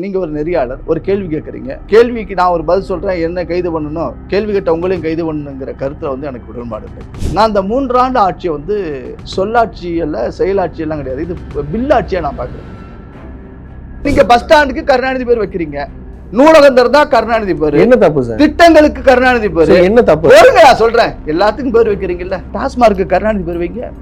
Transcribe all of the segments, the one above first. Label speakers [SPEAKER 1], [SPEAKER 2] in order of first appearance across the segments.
[SPEAKER 1] நீங்க ஒரு நெறியாளர் ஒரு கேள்வி கேட்குறீங்க. கேள்விக்கு நான் ஒரு பதில் சொல்றேன் என்ன கைது பண்ணணும் கேள்வி கேட்ட உங்களையும் கைது பண்ணணுங்கிற கருத்துல வந்து எனக்கு உடன்பாடு இல்லை. நான் இந்த மூன்றாண்டு ஆட்சியை வந்து சொல்லாட்சி அல்ல செயலாட்சி எல்லாம் கிடையாது. இது பில்லாட்சியா நான் பார்க்குறேன். நீங்க பஸ் ஸ்டாண்டுக்கு கருணாநிதி பேர் வைக்கிறீங்க. நூலகம் திறந்தா கருணாநிதி பேரு.
[SPEAKER 2] என்ன தப்பு சார்?
[SPEAKER 1] திட்டங்களுக்கு கருணாநிதி பேரு.
[SPEAKER 2] என்ன தப்பு?
[SPEAKER 1] நான் சொல்றேன். எல்லாத்துக்கும் பேர் வைக்கிறீங்கல்ல. டாஸ்மார்க்கு கருணாநிதி பேர் வைங்க.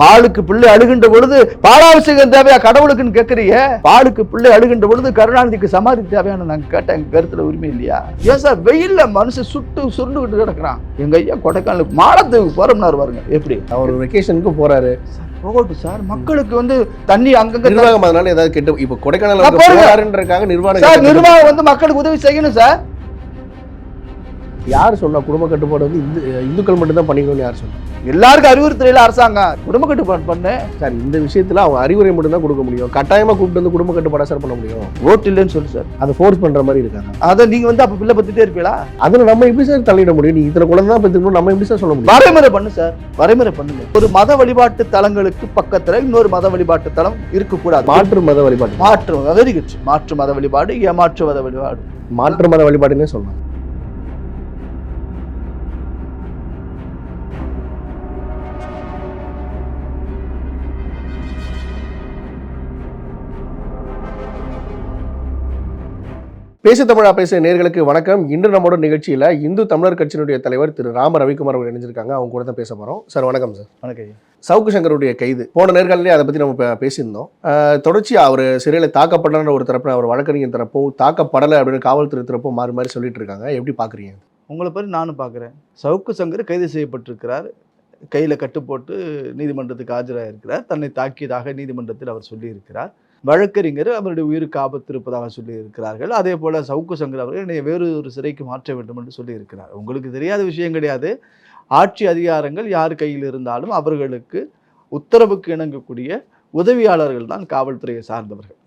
[SPEAKER 1] பாலுக்கு பிள்ளை அழுகின்ற பொழுது பாலாபிஷேகம் தேவையா கடவுளுக்குன்னு கேட்கறீங்க பாலுக்கு பிள்ளை அழுகின்ற பொழுது கருணாநிதிக்கு சமாதி தேவையான நாங்க கேட்டேன். எங்க கருத்துல உரிமை இல்லையா? ஏன் சார் வெயில்ல மனுஷன் சுட்டு சுருண்டுகிட்டு கிடக்குறான். எங்க ஐயா கொடைக்கானலுக்கு மாலத்துக்கு போறோம்னாரு பாருங்க. எப்படி?
[SPEAKER 2] அவர் வெக்கேஷனுக்கு போறாரு.
[SPEAKER 1] போகட்டும் சார். மக்களுக்கு வந்து தண்ணி அங்கங்க
[SPEAKER 2] நிர்வாகம் அதனால ஏதாவது கெட்டு இப்ப கொடைக்கானல் நிர்வாகம்
[SPEAKER 1] வந்து மக்களுக்கு உதவி செய்யணும் சார்.
[SPEAKER 2] யார் சொன்னா குடும்ப கட்டுப்பாடு வந்து இந்து இந்துக்கள் மட்டும் தான் பண்ணிக்கணும்னு யார் சொன்னா?
[SPEAKER 1] எல்லாருக்கும் அறிவுறுத்தலையில அரசாங்கம். குடும்ப கட்டுப்பாடு பண்ணு.
[SPEAKER 2] சார் இந்த விஷயத்துல அவங்க அறிவுரை மட்டும் தான் கொடுக்க முடியும். கட்டாயமா கூப்பிட்டு வந்து குடும்ப கட்டுப்பாடா சார் பண்ண முடியும்?
[SPEAKER 1] ஓட்டு இல்லைன்னு சொல்லு சார்.
[SPEAKER 2] அதை ஃபோர்ஸ் பண்ற மாதிரி இருக்காங்க
[SPEAKER 1] அதை நீங்க வந்து அப்ப பிள்ளை பத்திட்டே இருப்பீங்களா?
[SPEAKER 2] அதுல நம்ம எப்படி சார் தள்ளிட முடியும்? நீ இத்தனை குழந்தை தான் பெற்றுக்கணும் நம்ம எப்படி சார் சொல்ல முடியும்?
[SPEAKER 1] வரைமுறை பண்ணு சார். வரைமுறை பண்ணுங்க. ஒரு மத வழிபாட்டு தலங்களுக்கு பக்கத்துல இன்னொரு மத வழிபாட்டு தலம் இருக்கக்கூடாது.
[SPEAKER 2] மாற்று மத வழிபாடு
[SPEAKER 1] மாற்று வெரி குட் மாற்று மத வழிபாடு ஏமாற்று மத வழிபாடு.
[SPEAKER 2] மாற்று மத வழிபாடுன்னே சொல்லலாம். பேசு தமிழா பேச நேர்களுக்கு வணக்கம். இன்று நம்மளோட நிகழ்ச்சியில இந்து தமிழர் கட்சியினுடைய தலைவர் திரு ராம ரவிக்குமார் அவர்கள் இணைஞ்சிருக்காங்க. அவங்க கூட தான் பேச போறோம். சார் வணக்கம் சார்.
[SPEAKER 1] வணக்கம்.
[SPEAKER 2] சவுக்கு சங்கருடைய கைது. போன நேர்காணலே அதை பற்றி நம்ம பேசியிருந்தோம். அஹ், தொடர்ச்சியா அவர் சிறையில் தாக்கப்படலன்ற ஒரு தரப்பு அவர் வழக்கறிஞர் தரப்பும் தாக்கப்படலை அப்படின்னு காவல்துறை தரப்பும் மாறி மாறி சொல்லிட்டு இருக்காங்க. எப்படி பார்க்குறீங்க
[SPEAKER 1] உங்களை பற்றி நானும் பார்க்குறேன் சவுக்கு சங்கர் கைது செய்யப்பட்டிருக்கிறார். கையில் கட்டு போட்டு நீதிமன்றத்துக்கு ஆஜராயிருக்கிறார். தன்னை தாக்கியதாக நீதிமன்றத்தில் அவர் சொல்லியிருக்கிறார். வழக்கறிஞர் அவருடைய உயிருக்கு ஆபத்து இருப்பதாக சொல்லியிருக்கிறார்கள். அதே போல் சவுக்கு சங்கர் அவர்கள் என்னை வேறு ஒரு சிறைக்கு மாற்ற வேண்டும் என்று சொல்லியிருக்கிறார். உங்களுக்கு தெரியாத விஷயம் கிடையாது. ஆட்சி அதிகாரங்கள் யார் கையில் இருந்தாலும் அவர்களுக்கு உத்தரவுக்கு இணங்கக்கூடிய உதவியாளர்கள் தான் காவல்துறையை சார்ந்தவர்கள்.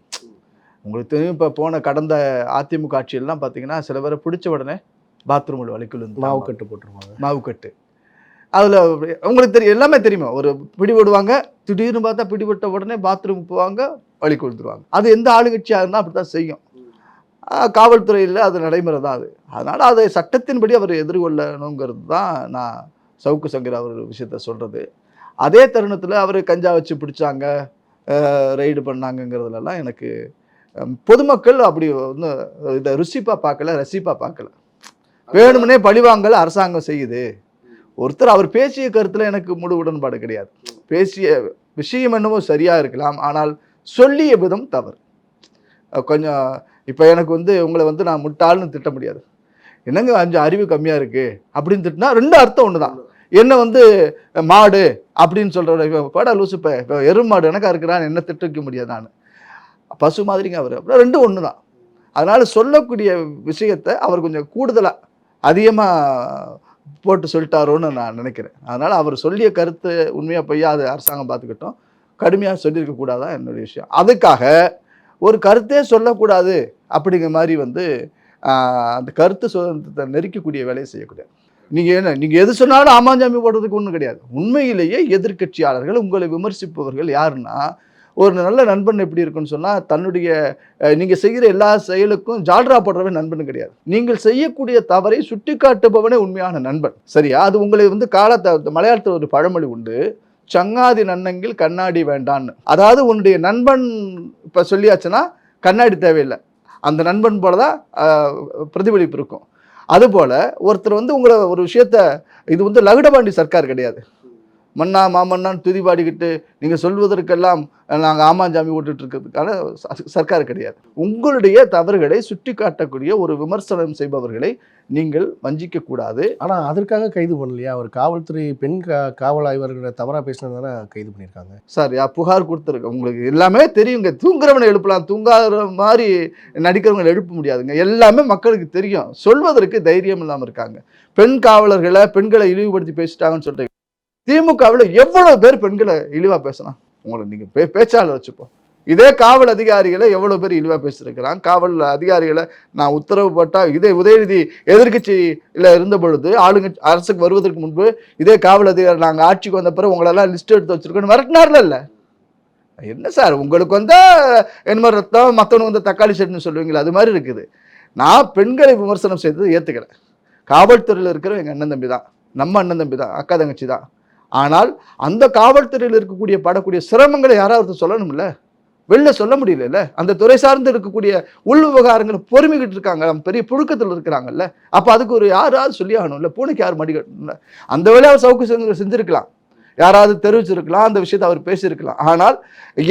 [SPEAKER 1] உங்களுக்கு தெரியும் இப்போ போன கடந்த அதிமுக ஆட்சியெல்லாம் பார்த்தீங்கன்னா சில பேரை பிடிச்ச உடனே பாத்ரூமில் வலிக்குள்
[SPEAKER 2] மாவு கட்டு போட்டுருவாங்க.
[SPEAKER 1] மாவுக்கட்டு அதில் உங்களுக்கு தெரியும் எல்லாமே தெரியுமா? ஒரு பிடிபடுவாங்க திடீர்னு பார்த்தா பிடிபட்ட உடனே பாத்ரூம் போவாங்க வழி கொடுத்துருவாங்க. அது எந்த ஆளுங்கட்சியாக இருந்தால் அப்படி தான் செய்யும் காவல்துறையில் அது நடைமுறை தான் அது. அதனால் அதை சட்டத்தின்படி அவர் எதிர்கொள்ளணுங்கிறது தான் நான் சவுக்கு சங்கர் அவர் விஷயத்த சொல்கிறது அதே தருணத்தில் அவர் கஞ்சா வச்சு பிடிச்சாங்க ரைடு பண்ணாங்கங்கிறதுலலாம் எனக்கு பொதுமக்கள் அப்படி வந்து இதை ருசிப்பாக பார்க்கல ரசிப்பாக பார்க்கல. வேணும்னே பழிவாங்கல் அரசாங்கம் செய்யுது. ஒருத்தர் அவர் பேசிய கருத்தில் எனக்கு முழு உடன்பாடு கிடையாது. பேசிய விஷயம் என்னவோ சரியாக இருக்கலாம் ஆனால் சொல்லிய விதம் தவறு. கொஞ்சம் இப்போ எனக்கு வந்து உங்களை வந்து நான் முட்டாள்னு திட்ட முடியாது. என்னங்க அஞ்சு அறிவு கம்மியாக இருக்குது அப்படின்னு திட்டினா ரெண்டு அர்த்தம் ஒன்று தான் என்ன வந்து மாடு அப்படின்னு சொல்கிற பட லூசு இப்போ இப்போ எருமாடு எனக்கா இருக்கிறான்னு என்ன திட்டிக்க முடியாது நான். பசு மாதிரிங்க அவர். அப்புறம் ரெண்டும் ஒன்று தான் அதனால் சொல்லக்கூடிய விஷயத்தை அவர் கொஞ்சம் கூடுதலாக அதிகமாக போட்டு சொல்லிட்டாரோன்னு நான் நினைக்கிறேன். அதனால் அவர் சொல்லிய கருத்து உண்மையாக பொய்யா அது அரசாங்கம் பார்த்துக்கிட்டோம். கடுமையாக சொல்லியிருக்கக்கூடாதான் என்னுடைய விஷயம். அதுக்காக ஒரு கருத்தே சொல்லக்கூடாது அப்படிங்கிற மாதிரி வந்து அந்த கருத்து சுதந்திரத்தை நெருக்கக்கூடிய வேலையை செய்யக்கூடாது. நீங்கள் என்ன நீங்கள் எது சொன்னாலும் ஆமாஞ்சாமி போடுறதுக்கு ஒன்றும் கிடையாது. உண்மையிலேயே எதிர்க்கட்சியாளர்கள் உங்களை விமர்சிப்பவர்கள் யாருன்னா ஒரு நல்ல நண்பன் எப்படி இருக்குன்னு சொன்னால் தன்னுடைய நீங்கள் செய்கிற எல்லா செயலுக்கும் ஜால்ரா போடுறவன் நண்பன் கிடையாது. நீங்கள் செய்யக்கூடிய தவறை சுட்டி காட்டுபவனே உண்மையான நண்பன். சரியா? அது உங்களை வந்து காலத்தை மலையாளத்தில் ஒரு பழமொழி உண்டு. சங்காதி நன்னங்கில் கண்ணாடி வேண்டான்னு. அதாவது உன்னுடைய நண்பன் இப்போ சொல்லியாச்சுன்னா கண்ணாடி தேவையில்லை. அந்த நண்பன் போல தான் பிரதிபலிப்பு இருக்கும். அதுபோல் ஒருத்தர் வந்து உங்களை ஒரு விஷயத்த இது வந்து லகுடபாண்டி சர்க்கார் கிடையாது. மன்னா மாமன்னான்னு துதி பாடிக்கிட்டு நீங்கள் சொல்வதற்கெல்லாம் நாங்கள் ஆமாஞ்சாமி இருக்கிறதுக்கான சர்க்கார் கிடையாது. உங்களுடைய தவறுகளை சுட்டி காட்டக்கூடிய ஒரு விமர்சனம் செய்பவர்களை நீங்கள் வஞ்சிக்க கூடாது
[SPEAKER 2] ஆனா அதற்காக கைது பண்ணலையா? அவர் காவல்துறை பெண் கா- காவல் ஆய்வர்களை தவறா பேசினதால கைது பண்ணியிருக்காங்க.
[SPEAKER 1] சார் யா புகார் கொடுத்துருக்க உங்களுக்கு எல்லாமே தெரியுங்க. தூங்குறவனை எழுப்பலாம். தூங்காத மாதிரி நடிக்கிறவங்களை எழுப்ப முடியாதுங்க. எல்லாமே மக்களுக்கு தெரியும். சொல்வதற்கு தைரியம் இல்லாமல் இருக்காங்க. பெண் காவலர்களை பெண்களை இழிவுபடுத்தி பேசிட்டாங்கன்னு சொல்றீங்க திமுகவில் எவ்வளவு பேர் பெண்களை இழிவா பேசலாம்? உங்களுக்கு நீங்க பே பேச்சாளர் வச்சுப்போம் இதே காவல் அதிகாரிகளை எவ்வளவு பேர் இழிவா பேசியிருக்கிறான்? காவல் அதிகாரிகளை நான் உத்தரவு போட்டால் இதே உதயநிதி எதிர்கட்சியில் இருந்த பொழுது ஆளுங்க அரசுக்கு வருவதற்கு முன்பு இதே காவல் அதிகாரி நாங்கள் ஆட்சிக்கு வந்த பிறகு உங்களெல்லாம் லிஸ்ட் எடுத்து வச்சிருக்கோன்னு மிரட்டினார்ல இல்லை? என்ன சார் உங்களுக்கு வந்தா என்னமோ ரத்தம் மற்றவனுக்கு வந்து தக்காளி செட்டுன்னு சொல்லுவீங்களா அது மாதிரி இருக்குது. நான் பெண்களை விமர்சனம் செய்தது ஏற்றுக்கல காவல்துறையில் இருக்கிற எங்கள் அண்ணன் தம்பி தான் நம்ம அண்ணன் தம்பி தான் அக்கா தங்கச்சி தான் ஆனால் அந்த காவல்துறையில் இருக்கக்கூடிய படக்கூடிய சிரமங்களை யாராவது சொல்லணும்ல? வெளில சொல்ல முடியல அந்த துறை சார்ந்து இருக்கக்கூடிய உள் விவகாரங்களை பொறுமிக்கிட்டு இருக்காங்க நம்ம பெரிய புழுக்கத்தில் இருக்கிறாங்கல்ல? அப்போ அதுக்கு ஒரு யாராவது சொல்லி ஆகணும்ல? பூனைக்கு யார் மடி கட்டணும்ல? அந்த வேலையை அவர் சவுக்கு செஞ்சு செஞ்சிருக்கலாம். யாராவது தெரிவிச்சிருக்கலாம் அந்த விஷயத்தை அவர் பேசியிருக்கலாம். ஆனால்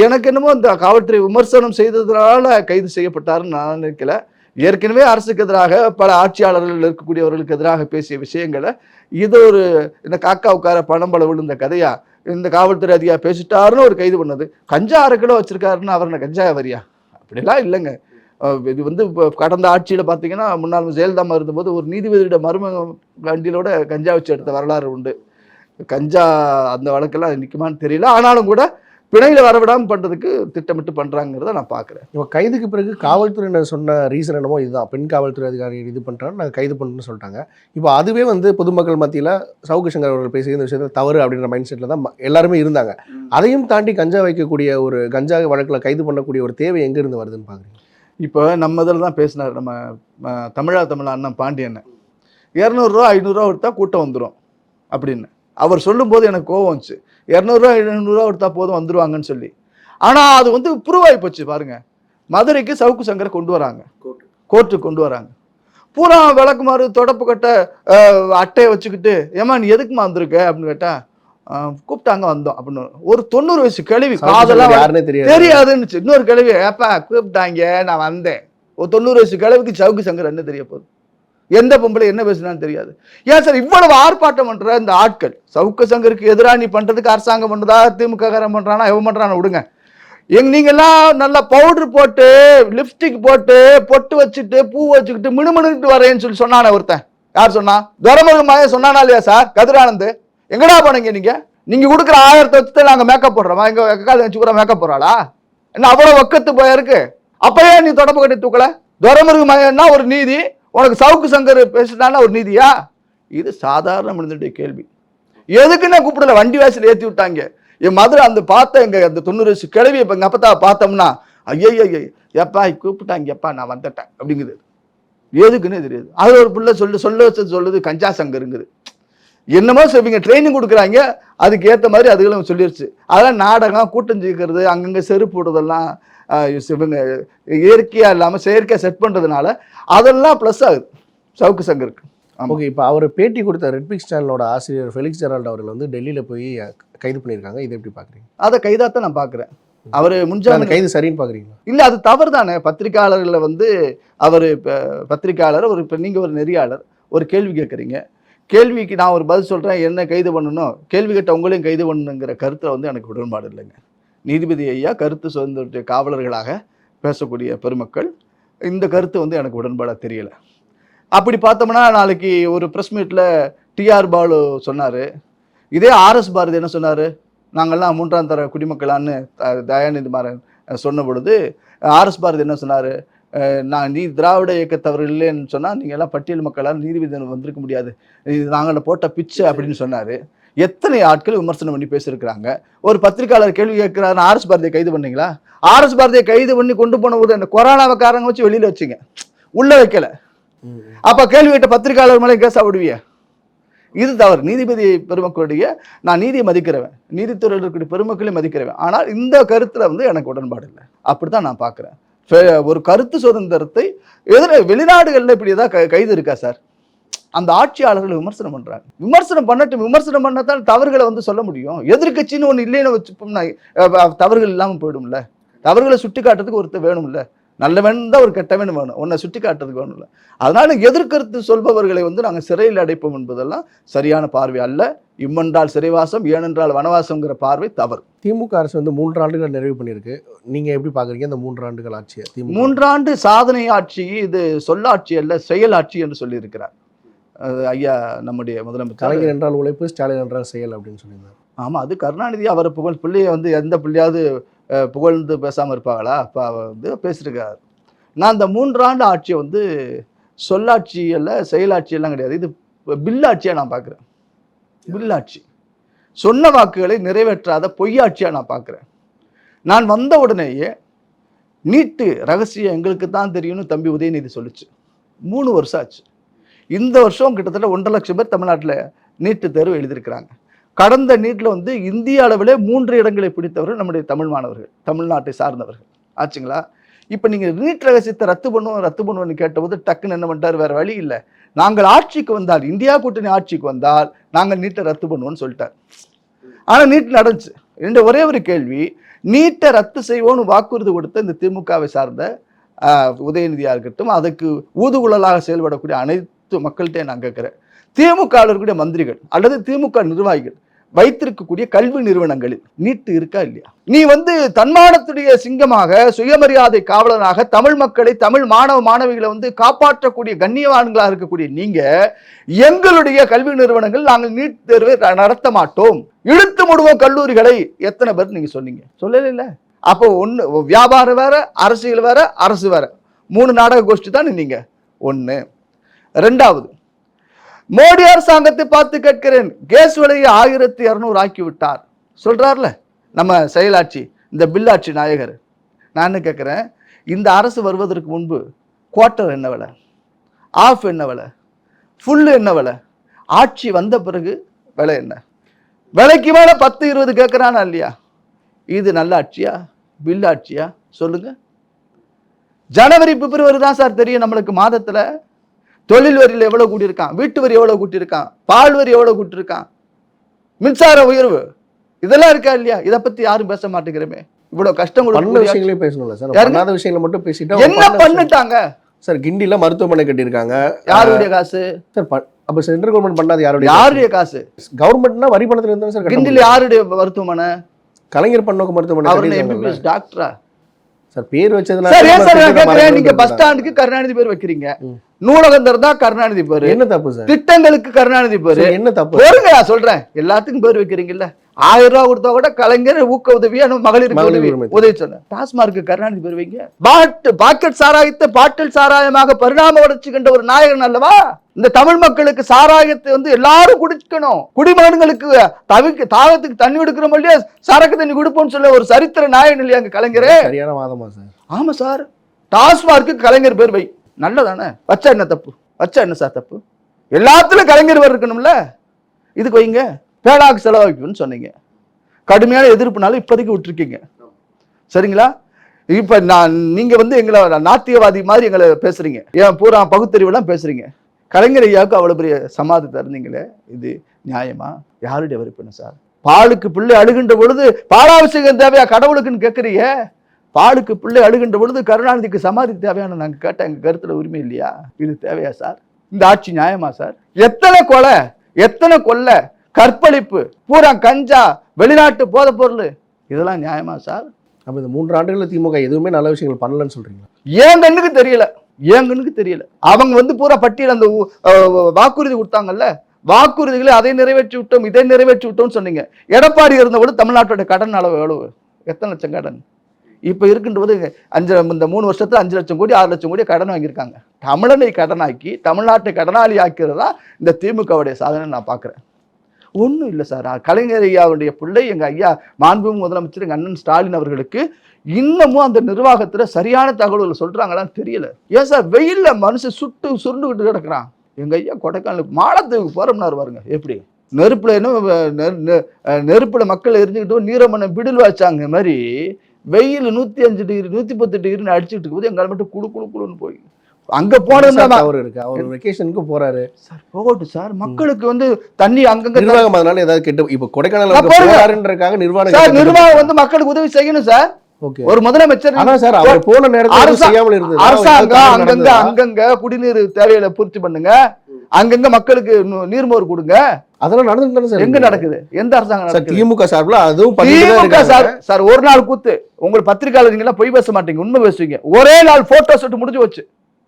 [SPEAKER 1] எனக்கு என்னமோ அந்த காவல்துறை விமர்சனம் செய்ததுனால கைது செய்யப்பட்டாருன்னு நான் நினைக்கல. ஏற்கனவே அரசுக்கு எதிராக பல ஆட்சியாளர்கள் இருக்கக்கூடியவர்களுக்கு எதிராக பேசிய விஷயங்களை இது ஒரு இந்த காக்கா உட்கார பணம் பல விழுந்த கதையா இந்த காவல்துறை அதிகாரி பேசிட்டாருன்னு ஒரு கைது பண்ணது. கஞ்சா அரை கிலோ வச்சிருக்காருன்னு அவர் என்ன கஞ்சா வரியா அப்படிலாம் இல்லைங்க. இது வந்து இப்போ கடந்த ஆட்சியில் பார்த்தீங்கன்னா முன்னாள் ஜெயலலிதா இருந்தபோது ஒரு நீதிபதியோட மருமக வண்டியிலோட கஞ்சா வச்சு எடுத்த வரலாறு உண்டு. கஞ்சா அந்த வழக்கெல்லாம் நிற்குமான்னு தெரியல. ஆனாலும் கூட பிணையில் வரவிடாமல் பண்ணுறதுக்கு திட்டமிட்டு பண்ணுறாங்கிறத நான் பார்க்குறேன்
[SPEAKER 2] இப்போ கைதுக்கு பிறகு காவல்துறையினர் சொன்ன ரீசன் என்னமோ இதுதான். பெண் காவல்துறை அதிகாரி இது பண்ணுறாங்க நாங்கள் கைது பண்ணணும்னு சொல்லிட்டாங்க. இப்போ அதுவே வந்து பொதுமக்கள் மத்தியில் சவுக்கு சங்கர் அவர்கள் பேசிய இந்த விஷயத்தில் தவறு அப்படின்ற மைண்ட் செட்டில் தான் எல்லாருமே இருந்தாங்க. அதையும் தாண்டி கஞ்சா வைக்கக்கூடிய ஒரு கஞ்சா வழக்கில் கைது பண்ணக்கூடிய ஒரு தேவை எங்கேருந்து வருதுன்னு பார்க்குறீங்க
[SPEAKER 1] இப்போ நம்ம இதில் தான் பேசினார். நம்ம தமிழா தமிழ் அண்ணன் பாண்டியன் இரநூறுவா ஐநூறுரூவா கொடுத்தா கூட்டம் வந்துடும் அப்படின்னு. அவர் சொல்லும்போது எனக்கு கோவம் வந்துச்சு. இரநூறுவா ஐநூறுரூவா கொடுத்தா போதும் வந்துருவாங்கன்னு சொல்லி. ஆனால் அது வந்து ப்ரூவ் போச்சு பாருங்க. மதுரைக்கு சவுக்கு சங்கரை கொண்டு வராங்க. கோர்ட்டுக்கு கொண்டு வராங்க. பூரா விளக்குமாறு தொடப்பு கட்ட அட்டையை வச்சுக்கிட்டு ஏமா நீ எதுக்குமா வந்திருக்க? அப்படின்னு கேட்டா அஹ், கூப்பிட்டாங்க வந்தோம். அப்படின்னு. ஒரு தொண்ணூறு வயசு கழுவி
[SPEAKER 2] சவுக்கு
[SPEAKER 1] காதெல்லாம் தெரியாதுன்னு இன்னொரு கிழவி ஏப்பா கூப்பிட்டாங்க நான் வந்தேன். ஒரு தொண்ணூறு வயசு கிழவிக்கு சவுக்கு சங்கர் என்ன தெரிய போகுது? எந்த பொம்பளை என்ன பேசுனான்னு தெரியாது. ஏன் சார் இவ்வளவு ஆர்ப்பாட்டம் பண்ற இந்த ஆட்கள் சவுக்கு சங்கருக்கு எதிராக நீ பண்றதுக்கு அரசாங்கம் பண்றதா திமுக காரன் பண்றானா எவன் பண்றானா விடுங்க. எங்க நீங்கெல்லாம் நல்லா பவுடர் போட்டு லிப்ஸ்டிக் போட்டு பொட்டு வச்சுட்டு பூ வச்சுக்கிட்டு மினுமினுக்கிட்டு வரேன்னு சொல்லி சொன்னானே ஒருத்தன். யார் சொன்னா? துரமுகமாக சொன்னானா இல்லையா சார்? கதிரானந்த். எங்கடா போனீங்க நீங்க? நீங்க கொடுக்குற ஆயிரத்தை வச்சுட்டு நாங்க மேக்கப் போடுறோமா? எங்க அக்கா வச்சு கூட மேக்கப் போடுறாளா? என்ன அவ்வளவு வக்கத்து போயிருக்கு? அப்பயே நீ தொடப்பு கட்டி தூக்கல? துரமுருக ஒரு நீதி. உனக்கு சவுக்கு சங்கர் பேசிட்டான்னா ஒரு நீதியா? இது சாதாரண மனிதனுடைய கேள்வி. எதுக்குன்னு கூப்பிடல வண்டி வாசல் ஏற்றி விட்டாங்க. என் மதுரை அந்த பார்த்த எங்க அந்த தொண்ணூறு வயசு கிழவி இப்போ எங்கள் அப்பத்தா பார்த்தோம்னா ஐயோ ஐயோ எப்பா கூப்பிட்டாங்க எப்பா நான் வந்துட்டேன் அப்படிங்குது. எதுக்குன்னு தெரியாது. அது ஒரு பிள்ளை சொல்லு சொல்ல வச்சது சொல்லுது கஞ்சா சங்கருங்குது. என்னமோ இவங்க ட்ரைனிங் கொடுக்குறாங்க அதுக்கு ஏற்ற மாதிரி அதுகளும் சொல்லிருச்சு. அதெல்லாம் நாடகம் கூட்டம் ஜெயிக்கிறது அங்கங்கே செருப்பு விடுறதெல்லாம் இவங்க இயற்கையாக இல்லாமல் செயற்கையாக செட் பண்ணுறதுனால அதெல்லாம் ப்ளஸ் ஆகுது. சவுக்கு சங்கருக்கு.
[SPEAKER 2] ஓகே இப்போ அவர் பேட்டி கொடுத்த ரெட்பிக்ஸ் சேனலோட ஆசிரியர் ஃபெலிக்ஸ் ஜெரால்ட் அவர்கள் வந்து டெல்லியில் போய் கைது பண்ணியிருக்காங்க. இதை எப்படி பார்க்குறீங்க
[SPEAKER 1] அதை கைதாத்தான் நான் பார்க்குறேன் அவர் முன்ஜாமீன்
[SPEAKER 2] கைது சரின்னு பார்க்குறீங்களா
[SPEAKER 1] இல்லை அது தவறு தானே பத்திரிக்கையாளர்களை வந்து அவர் இப்போ பத்திரிக்கையாளர் ஒரு இப்போ நீங்கள் ஒரு நெறியாளர் ஒரு கேள்வி கேட்குறீங்க. கேள்விக்கு நான் ஒரு பதில் சொல்கிறேன் என்ன கைது பண்ணணும்? கேள்வி கேட்ட உங்களையும் கைது பண்ணணுங்கிற கருத்தில் வந்து எனக்கு உடன்பாடு இல்லைங்க. நீதிபதி ஐயா கருத்து சுதந்திரத்துடைய காவலர்களாக பேசக்கூடிய பெருமக்கள் இந்த கருத்து வந்து எனக்கு உடன்பாடாக தெரியல. அப்படி பார்த்தோம்னா நாளைக்கு ஒரு ப்ரெஸ் மீட்டில் டிஆர் பாலு சொன்னார். இதே ஆர்எஸ் பாரதி என்ன சொன்னார்? நாங்கள்லாம் மூன்றாம் தர குடிமக்களான்னு தயாநிதி மாறன் சொன்ன பொழுது ஆர்எஸ் பாரதி என்ன சொன்னார்? நான் நீ திராவிட இயக்கத்தவர் இல்லைன்னு சொன்னால் நீங்கள் எல்லாம் பட்டியல் மக்களால் நீதிபதி வந்திருக்க முடியாது. இது நாங்கள் போட்ட பிச்சை அப்படின்னு சொன்னார். எத்தனை ஆட்கள் விமர்சனம் பண்ணி பேசியிருக்கிறாங்க? ஒரு பத்திரிக்கையாளர் கேள்வி கேட்கிறாரு ஆர்எஸ் பாரதியை கைது பண்ணீங்களா? ஆர்எஸ் பாரதியை கைது பண்ணி கொண்டு போன போது அந்த கொரோனாவை காரணம் வச்சு வெளியில் வச்சுங்க. உள்ள வைக்கல. அப்ப கேள்வி கேட்ட பத்திரிகையாளர் மேலே கேஸ் விடுவிய இது தவறு. நீதிபதி பெருமக்களுடைய நான் நீதியை மதிக்கிறவன். நீதித்துறையில் இருக்கக்கூடிய பெருமக்களையும் மதிக்கிறவன். ஆனால் இந்த கருத்துல வந்து எனக்கு உடன்பாடு இல்லை. அப்படித்தான் நான் பாக்குறேன் ஒரு கருத்து சுதந்திரத்தை எதிர வெளிநாடுகளில் இப்படி ஏதாவது க- கைது இருக்கா சார்? அந்த ஆட்சியாளர்கள் விமர்சனம் பண்றாங்க. விமர்சனம் பண்ணட்டும் விமர்சனம் பண்ணத்தான் தவறுகளை வந்து சொல்ல முடியும். எதிர்க்கட்சின்னு ஒன்று இல்லைன்னு வச்சுப்போம்னா தவறுகள் இல்லாமல் போயிடும்ல. தவறுகளை சுட்டி காட்டுறதுக்கு ஒருத்தர் வேணும்ல. நல்லவன் தான் ஒரு கெட்டவன் வேணும். உன்னை சுட்டி காட்டுறதுக்கு வேணும்ல. அதனால எதிர்கருத்து சொல்பவர்களை வந்து நாங்கள் சிறையில் அடைப்போம் என்பதெல்லாம் சரியான பார்வை அல்ல. இம்மென்றால் சிறைவாசம் ஏனென்றால் வனவாசம்ங்கிற பார்வை தவறு.
[SPEAKER 2] திமுக அரசு வந்து மூன்று ஆண்டுகள் நிறைவு பண்ணியிருக்கு. நீங்க எப்படி பார்க்குறீங்க இந்த மூன்று ஆண்டுகள் ஆட்சியை?
[SPEAKER 1] மூன்றாண்டு சாதனை ஆட்சி இது சொல்லாட்சி அல்ல செயலாட்சி என்று சொல்லியிருக்கிறார். ஐயா நம்முடைய முதலமைச்சர்.
[SPEAKER 2] கலைஞர் என்றால் உழைப்பு ஸ்டாலின் என்றால் செயல் அப்படின்னு சொல்லியிருந்தார்.
[SPEAKER 1] ஆமா அது கருணாநிதி அவரை புகழ் பிள்ளைய வந்து எந்த பிள்ளையாவது புகழ்ந்து பேசாம இருப்பாங்களா? அப்போ அவர் வந்து பேசியிருக்காரு நான் இந்த மூன்றாண்டு ஆட்சியை வந்து சொல்லாட்சி அல்ல செயலாட்சி எல்லாம் கிடையாது. இது பில்லாட்சியா நான் பார்க்குறேன் பில்லாட்சி. சொன்ன வாக்குகளை நிறைவேற்றாத பொய்யாட்சியா நான் பார்க்குறேன் நான் வந்த உடனேயே நீட்டு ரகசியம் எங்களுக்கு தான் தெரியும்னு தம்பி உதயநிதி சொல்லுச்சு. மூணு வருஷம் ஆச்சு. இந்த வருஷம் கிட்டத்தட்ட ஒன்றரை லட்சம் பேர் தமிழ்நாட்டில் நீட்டு தேர்வு எழுதியிருக்கிறாங்க. கடந்த நீட்டில் வந்து இந்திய அளவிலே மூன்று இடங்களை பிடித்தவர்கள் நம்முடைய தமிழ் மாணவர்கள் தமிழ்நாட்டை சார்ந்தவர்கள். ஆச்சுங்களா? இப்போ நீங்கள் நீட் ரகசியத்தை ரத்து பண்ணுவோம் ரத்து பண்ணுவோம்னு கேட்டபோது டக்குன்னு என்ன பண்ணிட்டார் வேறு வழி இல்லை. நாங்கள் ஆட்சிக்கு வந்தால் இந்தியா கூட்டணி ஆட்சிக்கு வந்தால் நாங்கள் நீட்டை ரத்து பண்ணுவோம்னு சொல்லிட்டார். ஆனால் நீட் நடந்துச்சு. ரெண்டு ஒரே ஒரு கேள்வி நீட்டை ரத்து செய்வோம்னு வாக்குறுதி கொடுத்த இந்த திமுகவை சார்ந்த உதயநிதியாக இருக்கட்டும் அதுக்கு ஊதுகுழலாக செயல்படக்கூடிய அனைத்து மக்கள்கிட்டையும் நான் கேட்குறேன். திமுக இருக்கக்கூடிய மந்திரிகள் அல்லது திமுக நிர்வாகிகள் வைத்திருக்கக்கூடிய கல்வி நிறுவனங்களில் நீட்டு இருக்கா இல்லையா? நீ வந்து தன்மானத்துடைய சிங்கமாக சுயமரியாதை காவலனாக தமிழ் மக்களை தமிழ் மாணவ மாணவிகளை வந்து காப்பாற்றக்கூடிய கண்ணியவான்களாக இருக்கக்கூடிய நீங்க எங்களுடைய கல்வி நிறுவனங்கள் நாங்கள் நீட் தேர்வை நடத்த மாட்டோம். இழுத்து முடுவோம் கல்லூரிகளை. எத்தனை பேர் நீங்க சொன்னீங்க? சொல்லல இல்ல. அப்போ ஒண்ணு வியாபாரம் வேற அரசியல் வேற அரசு வேற. மூணு நாடக கோஷ்டி தான் நீங்க. ஒன்று ரெண்டாவது மோடி அரசாங்கத்தை பார்த்து கேட்கிறேன். கேஸ் விலையை ஆயிரத்தி இரநூறு ஆக்கி விட்டார் சொல்றார்ல நம்ம செயலாட்சி இந்த பில்லாட்சி நாயகர். நான் என்ன கேட்குறேன் இந்த அரசு வருவதற்கு முன்பு குவார்ட்டர் என்ன விலை? ஆஃப் என்ன விலை? ஃபுல்லு என்ன விலை? ஆட்சி வந்த பிறகு விலை என்ன? விலைக்கு மேலே பத்து இருபது கேட்குறானா இல்லையா? இது நல்ல ஆட்சியா? பில் ஆட்சியா? சொல்லுங்க. ஜனவரி பிப்ரவரி தான் சார் தெரியும் நம்மளுக்கு மாதத்தில் தொழில் வரியில் எவ்வளவு கூட்டியிருக்கான்? வீட்டு வரி எவ்வளவு கூட்டியிருக்கான்? பால் வரி எவ்வளவு கூட்டியிருக்கான்? மின்சார உயர்வு. இதெல்லாம் இருக்கா இல்லையா? இதை பத்தி யாரும் பேச மாட்டேங்கிறமே. இவ்வளவு கஷ்டம்
[SPEAKER 2] பண்ண
[SPEAKER 1] கொடுக்கக்கூடிய-
[SPEAKER 2] விஷயங்களே பேசணும்ல சார்? பண்ணாத விஷயங்களை மட்டும் பேசிட்டா
[SPEAKER 1] என்ன பண்ணிட்டாங்க?
[SPEAKER 2] சார் கிண்டில மருத்துவமனை கட்டியிருக்காங்க.
[SPEAKER 1] யாருடைய காசு?
[SPEAKER 2] சார் அப்ப சென்ட்ரல் கவர்மெண்ட் பண்ணாது யாருடைய
[SPEAKER 1] யாருடைய காசு?
[SPEAKER 2] கவர்மெண்ட்னா வரி பணத்துல இருந்தா சார்
[SPEAKER 1] கிண்டில். யாருடைய மருத்துவமனை?
[SPEAKER 2] கலைஞர் பன்னோக்கு மருத்துவமனை
[SPEAKER 1] டாக்டரா
[SPEAKER 2] சார் பேர் வச்சதுனால
[SPEAKER 1] சார் ஏன் சார் நான்
[SPEAKER 2] மருத்துவமனை
[SPEAKER 1] கேட்கிறேன் நீங்க பஸ் ஸ்டாண்டுக்கு கருணாநிதி பேர் வைக்கிறீங்க. நூலகம் திறந்தா கருணாநிதி பேரு.
[SPEAKER 2] என்ன தப்பு சார்?
[SPEAKER 1] திட்டங்களுக்கு கருணாநிதி பேரு.
[SPEAKER 2] என்ன தப்பு?
[SPEAKER 1] போருங்க நான் சொல்றேன். எல்லாத்துக்கும் பேர் வைக்கிறீங்கல்ல. ஆயிரம் ரூபாய் கொடுத்தா கூட கலைஞர் ஊக்க உதவியா நம்ம மகளிருக்கு
[SPEAKER 2] மகளிர்
[SPEAKER 1] உதவி. உதவி சொன்னேன் டாஸ்மார்க்கு கருணாநிதி பேர் வைங்க பாட்டு பாக்கெட் சாராயத்தை பாட்டில் சாராயமாக பரிணாம வளர்ச்சி கண்ட ஒரு நாயகன் அல்லவா? இந்த தமிழ் மக்களுக்கு சாராயத்தை வந்து எல்லாரும் குடிக்கணும் குடிமகன்களுக்கு தவிக்க தாகத்துக்கு தண்ணி கொடுக்கிறோம் இல்லையா? சரக்கு தண்ணி கொடுப்போம்னு சொல்ல ஒரு சரித்திர நாயகன் இல்லையா அங்க கலைஞரே?
[SPEAKER 2] சரியான வாதமா சார்?
[SPEAKER 1] ஆமா சார். டாஸ்மார்க்கு கலைஞர் பேர் வை நல்லதானே? வச்சா என்ன தப்பு? வச்சா என்ன சார் தப்பு? எல்லாத்துலயும் கலைஞர் பேர் இருக்கணும்ல? இதுக்கு வைங்க. பேடாக்கு செலவாக்குன்னு சொன்னீங்க. கடுமையான எதிர்ப்புனால இப்போதைக்கு விட்டுருக்கீங்க. சரிங்களா? இப்போ நான் நீங்கள் வந்து எங்களை நாத்தியவாதி மாதிரி எங்களை பேசுகிறீங்க ஏன் பூரா பகுத்தறிவுலாம் பேசுகிறீங்க கலைஞர் ஐயாவுக்கு அவ்வளோ பெரிய சமாதி தருந்தீங்களே இது நியாயமா? யாருடைய விருப்பம் சார்? பாலுக்கு பிள்ளை அழுகின்ற பொழுது பாலாபிஷேகம் தேவையா? கடவுளுக்குன்னு கேட்குறீங்க பாலுக்கு பிள்ளை அழுகின்ற பொழுது கருணாநிதிக்கு சமாதி தேவையான நாங்கள் கேட்ட எங்கள் கருத்தில் உரிமை இல்லையா? இது தேவையா சார்? இந்த ஆட்சி நியாயமா சார்? எத்தனை கொலை எத்தனை கொள்ளை கற்பழிப்பு பூரா கஞ்சா வெளிநாட்டு போதைப் பொருள். இதெல்லாம் நியாயமா சார்
[SPEAKER 2] அப்ப இந்த மூன்று ஆண்டுகளில் திமுக எதுவுமே நல்ல விஷயங்கள் பண்ணலன்னு சொல்றீங்களா?
[SPEAKER 1] ஏன் கண்ணுக்கு தெரியல. ஏன் கண்ணுக்கு தெரியல. அவங்க வந்து பூரா பட்டியல் அந்த வாக்குறுதி கொடுத்தாங்கல்ல? வாக்குறுதிகளை அதை நிறைவேற்றி விட்டோம் இதை நிறைவேற்றி விட்டோம்னு சொன்னீங்க. எடப்பாடி இருந்தபோது தமிழ்நாட்டோட கடன் அளவு எவ்வளவு? எத்தனை லட்சம் கடன்? இப்போ இருக்கின்ற போது அஞ்சு இந்த மூணு வருஷத்துல அஞ்சு லட்சம் கோடி ஆறு லட்சம் கோடி கடன் வாங்கியிருக்காங்க. தமிழனை கடனாக்கி தமிழ்நாட்டை கடனாளி ஆக்கிறது இந்த திமுகவுடைய சாதனை நான் பார்க்குறேன் ஒன்றும் இல்லை சார். கலைஞர் ஐயாவுடைய பிள்ளை எங்கள் ஐயா மாண்புமிகு முதலமைச்சர் எங்கள் அண்ணன் ஸ்டாலின் அவர்களுக்கு இன்னமும் அந்த நிர்வாகத்தில் சரியான தகவல்கள் சொல்கிறாங்களான்னு தெரியல. ஏன் சார்? வெயிலில் மனுஷன் சுட்டு சுருண்டுக்கிட்டு கிடக்கிறான். எங்கள் ஐயா கொடைக்கானலுக்கு மாலத்தீவுக்கு போகிறோம்னாரு பாருங்க. எப்படி? நெருப்பில் என்ன நெரு- நெ- மக்கள் எரிஞ்சுக்கிட்டு நீரமண்ணை பிடில் வச்சாங்க மாதிரி வெயில் நூற்றி அஞ்சு டிகிரி நூற்றி பத்து டிகிரின்னு அடிச்சுக்கிட்டு இருக்கும்போது எங்களை மட்டும் குழு குளு குழுன்னு போய் அங்கே போனதுன்னா
[SPEAKER 2] அவர் இருக்கு. அவர் வெக்கேஷனுக்கு போறாரு.
[SPEAKER 1] சார் போகட்டும் சார். மக்களுக்கு வந்து தண்ணி அங்கங்க
[SPEAKER 2] நிர்வாகம் அதனால ஏதாவது கெட்டு இப்ப கொடைக்கானல். போறாருன்றக்காக நிர்வாகம்
[SPEAKER 1] சார் நிர்வாகம் வந்து மக்களுக்கு உதவி செய்யணும் சார்.
[SPEAKER 2] ஓகே.
[SPEAKER 1] ஒரு முதலமைச்சர்
[SPEAKER 2] ஆனா சார் அவர் போன நேரத்துல செய்யாமல் இருந்தது.
[SPEAKER 1] அரசாங்கம் அங்கங்க? அங்கங்க குடிநீர் தேவைகளை பூர்த்தி பண்ணுங்க. அங்கங்க மக்களுக்கு நீர்மோர் கொடுங்க.
[SPEAKER 2] அதெல்லாம் நடந்துட்டு சார்
[SPEAKER 1] எங்க. நடக்குது? எந்த அரசாங்கம்
[SPEAKER 2] திமுக சார்பில் அதுவும்
[SPEAKER 1] திமுக. சார் சார் ஒரு நாள் கூத்து. உங்களுக்கு பத்திரிக்கையாளர் நீங்க பொய் பேச மாட்டீங்க. உண்மை பேசுவீங்க. ஒரே நாள் போட்டோ ஷூட் முடிஞ்சு வச்சு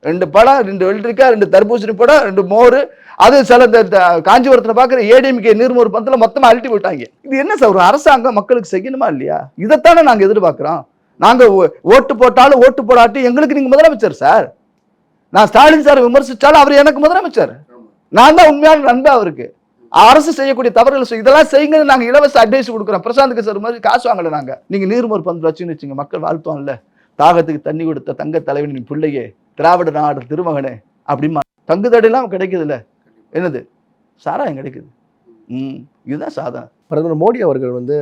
[SPEAKER 1] ரெண்டு படம் ரெண்டு வெள்ளரிக்காய் ரெண்டு தர்பூசணி படம் ரெண்டு மோர். அது சில இந்த காஞ்சிபுரத்தில் பார்க்குற ஏடிஎம்கே நீர்மோர் பந்தத்தில் மொத்தமாக அழட்டி விட்டாங்க இது என்ன சார் ஒரு அரசாங்கம் மக்களுக்கு செய்யணுமா இல்லையா? இதைத்தானே நாங்கள் எதிர்பார்க்குறோம். நாங்கள் ஓ- ஓட்டு போட்டாலும் ஓட்டு போடாட்டி எங்களுக்கு நீங்கள் முதலமைச்சர் சார். நான் ஸ்டாலின் சார் விமர்சித்தாலும் அவர் எனக்கு முதலமைச்சர். நான் தான் உண்மையான நண்பா அவருக்கு. அரசு செய்யக்கூடிய தவறுகள் இதெல்லாம் செய்யுங்கன்னு நாங்கள் இலவச அட்வைஸ் கொடுக்குறோம். பிரசாந்த் சார் மாதிரி காசு வாங்கல நாங்கள் நீங்கள் நீர்மோர் பந்து வச்சுன்னு வச்சுங்க மக்கள் வாழ்த்துவான்ல தாகத்துக்கு தண்ணி கொடுத்த தங்க தலைவன் நீ பிள்ளையே. திராவிட நாடு திருமகனே அப்படிமா. தங்கு தடையெல்லாம் கிடைக்குதுல்ல. என்னது? சாராயம் கிடைக்குது. ம் இதுதான் சாதனை
[SPEAKER 2] பிரதமர் மோடி அவர்கள் வந்து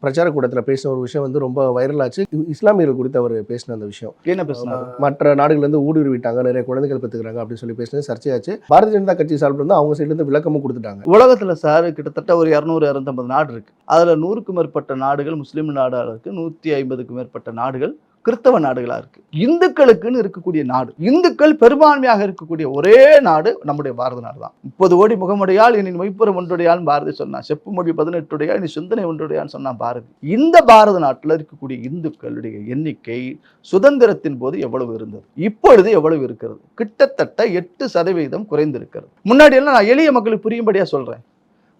[SPEAKER 2] பிரச்சார கூட்டத்தில் பேசின ஒரு விஷயம் வந்து ரொம்ப வைரல் ஆச்சு. இ- இஸ்லாமியர்கள் குறித்து அவர் பேசின அந்த விஷயம்.
[SPEAKER 1] என்ன பேசுனாரு?
[SPEAKER 2] மற்ற நாடுகள்ல இருந்து ஊடுருவிட்டாங்க நிறைய குழந்தைகள் பெற்றுக்கிறாங்க அப்படின்னு சொல்லி பேசினது சர்ச்சையாச்சு. பாரதிய ஜனதா கட்சி சார்பில் இருந்து அவங்க சைடுல இருந்து விளக்கமும் கொடுத்துட்டாங்க.
[SPEAKER 1] உலகத்துல சார் கிட்டத்தட்ட ஒரு இரநூறு இரநூத்தம்பது நாடு இருக்கு. அதுல நூறுக்கும் மேற்பட்ட நாடுகள் முஸ்லீம் நாடா இருக்கு நூத்தி ஐம்பதுக்கும் மேற்பட்ட நாடுகள் கிறிஸ்தவ நாடுகளாக இருக்கு. இந்துக்களுக்குன்னு இருக்கக்கூடிய நாடு இந்துக்கள் பெரும்பான்மையாக இருக்கக்கூடிய ஒரே நாடு நம்முடைய பாரத நாடு தான். முப்பது கோடி முகமுடையால் இனி மொய்ப்புறம் ஒன்றுடையால் பாரதி சொன்னான். செப்பு மொழி பதினெட்டுடையால் இனி சிந்தனை ஒன்றுடையான்னு சொன்னான் பாரதி. இந்த பாரத நாட்டில் இருக்கக்கூடிய இந்துக்களுடைய எண்ணிக்கை சுதந்திரத்தின் போது எவ்வளவு இருந்தது? இப்பொழுது எவ்வளவு இருக்கிறது? கிட்டத்தட்ட எட்டு சதவீதம் குறைந்திருக்கிறது. முன்னாடி எல்லாம் நான் எளிய மக்களுக்கு புரியும்படியா சொல்றேன்.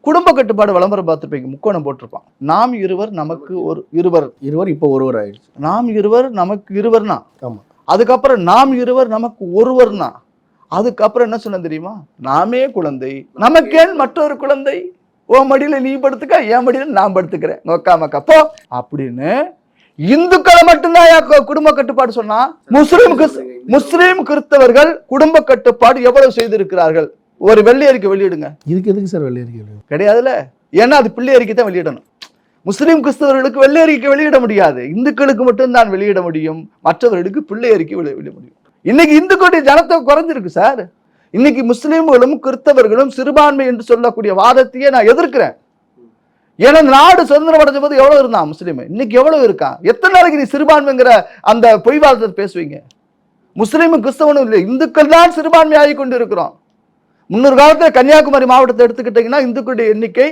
[SPEAKER 1] குடும்ப கட்டுப்பாடு விளம்பரம் பார்த்துருப்பீங்க. முக்கோணம் போட்டிருப்பான். நாம் இருவர் நமக்கு ஒரு இருவர்.
[SPEAKER 2] இருவர் இப்போ ஒருவர் ஆயிடுச்சு.
[SPEAKER 1] நாம் இருவர் நமக்கு இருவர்னா. அதுக்கப்புறம் நாம் இருவர் நமக்கு ஒருவர்னா? அதுக்கப்புறம் என்ன சொன்ன தெரியுமா? நாமே குழந்தை. நமக்கேன் மற்றொரு குழந்தை. ஓ மடியில நீ படுத்துக்க என் மடியில நான் படுத்துக்கிறேன். நோக்கா மக்கா போ. அப்படின்னு இந்துக்களை மட்டும்தான் குடும்ப கட்டுப்பாடு சொன்னா முஸ்லிம் முஸ்லிம் கிறிஸ்தவர்கள் குடும்ப கட்டுப்பாடு எவ்வளவு செய்திருக்கிறார்கள்? ஒரு வெள்ளை அறிக்கை வெளியிடுங்க.
[SPEAKER 2] இதுக்கு எதுக்கு சார் வெளியே இருக்கீங்க
[SPEAKER 1] கிடையாதுல்ல. ஏன்னா அது பிள்ளை அறிக்கை தான் வெளியிடணும். முஸ்லீம் கிறிஸ்தவர்களுக்கு வெள்ளை அறிக்கை வெளியிட முடியாது. இந்துக்களுக்கு மட்டும்தான் வெளியிட முடியும். மற்றவர்களுக்கு பிள்ளை அறிக்கை வெளி- வெளியிட முடியும். இன்னைக்கு இந்துக்களுடைய ஜனத்தொகை குறைஞ்சிருக்கு சார். இன்னைக்கு முஸ்லீம்களும் கிறிஸ்தவர்களும் சிறுபான்மை என்று சொல்லக்கூடிய வாதத்தையே நான் எதிர்க்கிறேன். ஏன்னா நாடு சுதந்திரம் அடைஞ்ச போது எவ்வளவு இருந்தான் முஸ்லீம்? இன்னைக்கு எவ்வளவு இருக்கான்? எத்தனை நாளைக்கு நீ சிறுபான்மைங்கிற அந்த பொய் வாதத்தை பேசுவீங்க? முஸ்லீமும் கிறிஸ்தவனும் இல்லை இந்துக்கள் தான் சிறுபான்மை ஆகி கொண்டு இருக்கிறோம் முன்னொரு காலத்தில் கன்னியாகுமரி மாவட்டத்தை எடுத்துக்கிட்டீங்கன்னா இந்துக்களுடைய எண்ணிக்கை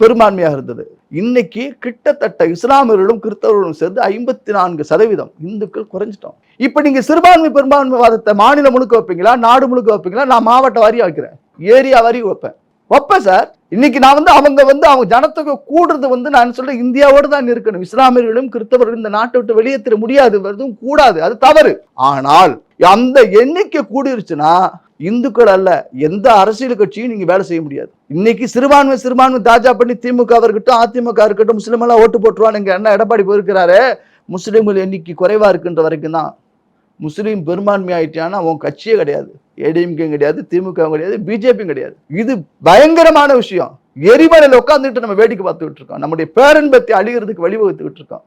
[SPEAKER 1] பெரும்பான்மையாக இருந்தது. இன்னைக்கு கிட்டத்தட்ட இஸ்லாமியர்களும் கிறிஸ்தவர்களும் சேர்ந்து ஐம்பத்தி நான்கு சதவீதம் இந்துக்கள் குறைஞ்சிட்டோம். இப்போ நீங்க சிறுபான்மை பெரும்பான்மைவாதத்தை மாநிலம் முழுக்க வைப்பீங்களா நாடு முழுக்க வைப்பீங்களா? நான் மாவட்ட வாரியாக வைக்கிறேன். ஏரியா வாரி வைப்பேன். வைப்பேன் சார். இன்னைக்கு நான் வந்து அவங்க வந்து அவங்க ஜனத்தொகை கூடுறது வந்து நான் சொல்றேன் இந்தியாவோடு தான் இருக்கணும். இஸ்லாமியர்களும் கிறிஸ்தவர்களும் இந்த நாட்டை விட்டு வெளியேற்ற முடியாது வருதும் கூடாது. அது தவறு. ஆனால் அந்த எண்ணிக்கை கூடிருச்சுன்னா இந்துக்கள் அல்ல எந்த அரசியல் கட்சியும் நீங்க வேலை செய்ய முடியாது. இன்னைக்கு சிறுபான்மை சிறுபான்மை தாஜா பண்ணி திமுக இருக்கட்டும் அதிமுக இருக்கட்டும் முஸ்லீம் எல்லாம் ஓட்டு போட்டுருவான் இங்க என்ன எடப்பாடி போயிருக்கிறாரு. முஸ்லீம்கள் எண்ணிக்கை குறைவா இருக்குன்ற வரைக்கும் தான். முஸ்லீம் பெரும்பான்மை ஆயிட்டான்னா அவன் கட்சியே கிடையாது. ஏடிஎம்கே கிடையாது திமுக கிடையாது பிஜேபியும் கிடையாது. இது பயங்கரமான விஷயம். எரிமலையில் உட்காந்துட்டு நம்ம வேடிக்கை பார்த்துக்கிட்டு இருக்கோம். நம்முடைய பேரன்பத்தை அழிகிறதுக்கு வழிவகுத்துக்கிட்டு இருக்கோம்.